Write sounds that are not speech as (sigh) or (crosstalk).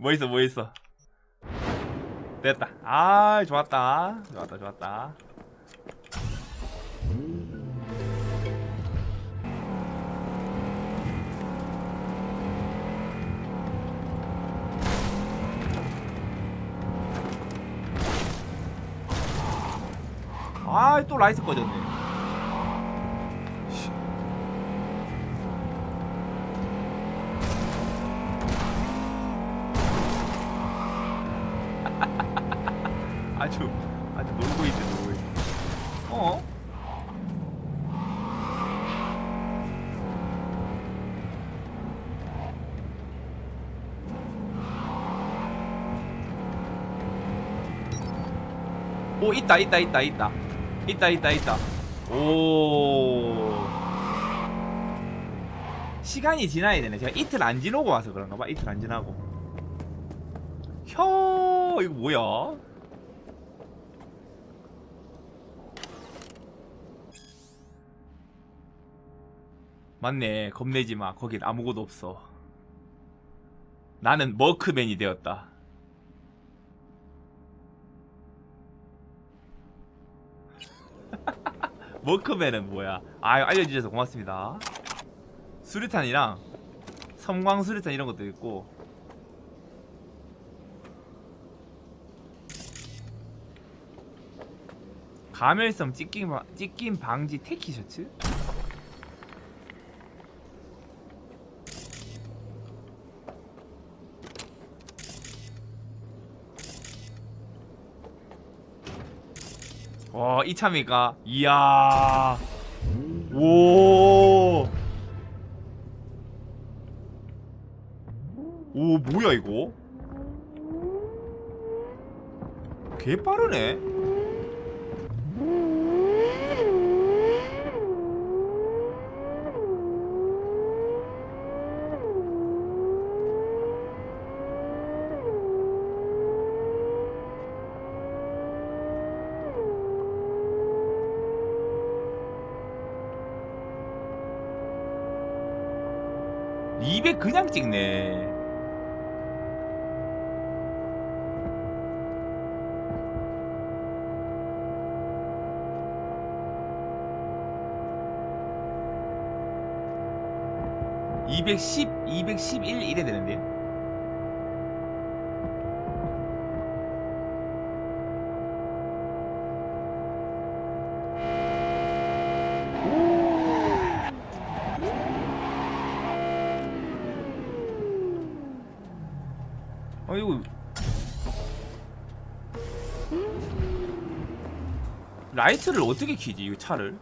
뭐 있어 뭐 있어? 됐다. 아 좋았다. 좋았다 좋았다. 아 또 라이트 꺼졌네 아주 아주 놀고 있네 놀고 있네. 어? 오 있다 있다 있다 있다. 있다 있다 있다. 오. 시간이 지나야 되네. 제가 이틀 안 지나고 와서 그런가 봐. 이틀 안 지나고. 혀 이거 뭐야 맞네. 겁내지 마. 거긴 아무것도 없어. 나는 머크맨이 되었다. (laughs) 머크맨은 뭐야? 아 알려주셔서 고맙습니다. 수류탄이랑 섬광 수류탄 이런 것도 있고. 가멸성 찢김, 바- 찢김 방지 테키 셔츠? 와 이참이가 이야 오. 오 뭐야 이거? 개 빠르네. 입에 그냥 찍네. (210) (211) 이래 되는데 아 이거 라이트를 어떻게 키지 이 차를